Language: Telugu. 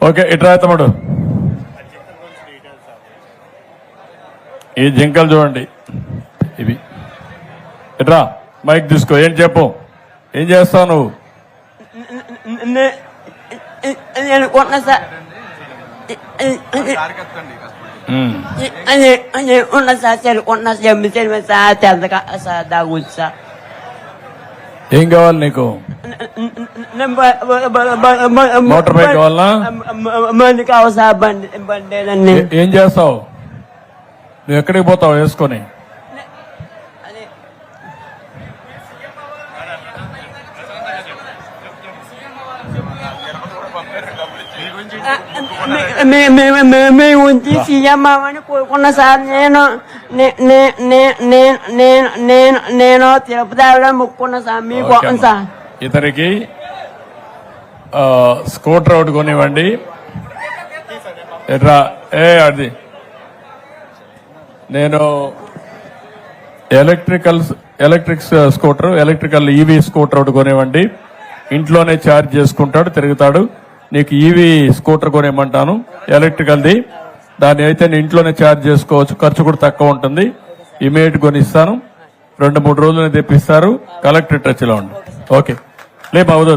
ఓకే ఇట్రా తమ్ముడు. ఈ జింకలు చూడండి. ఇవి. ఇట్రా మైక్ తీసుకో. ఏం చెప్పు? ఏం చేస్తావు నువ్వు? నే- నేను కొన్న సార్. ఉమ్. నేను ఉన్న సార్ సరే కొన్న జమ్మి సరే సార్ తెల్లగా సార్ దాగుంది సార్. ఏం కావాలి నీకు? మోటార్ బైక్ కావాలా? బండి కావాలి సార్ బండి బండి అన్ని ఏ- ఏం చేస్తావు నువ్వు ఎక్కడికి పోతావు వేసుకొని మేము ఉంచి సీఎం అవ్వని కోరుకున్న సార్ నేను నే- నే- నే- నేను నేను నేను నేను తిరుపతి ఆవిడ ముక్కున్న సార్ మీకు ఓకే అమ్మా. సార్ ఇతనికి స్కూటర్ ఒకటి కొనివ్వండి. ఎట్రా ఏ అది. నేను electrical electric scooter electrical EV scooter ఒకటి కొనివ్వండి. ఇంట్లోనే ఛార్జ్ చేసుకుంటాడు తిరుగుతాడు. నీకు ఈవీ స్కూటర్ కొనివ్వమంటాను ఎలక్ట్రికల్ది. దాన్ని అయితే ఇంట్లోనే ఛార్జ్ చేసుకోవచ్చు ఖర్చు కూడా తక్కువ ఉంటుంది. ఇమీడియట్ కొనిస్తాను. రెండు మూడు రోజులు తెప్పిస్తారు. కలెక్టర్ టచ్లో ఉండి. ఓకే. లేపు అవదు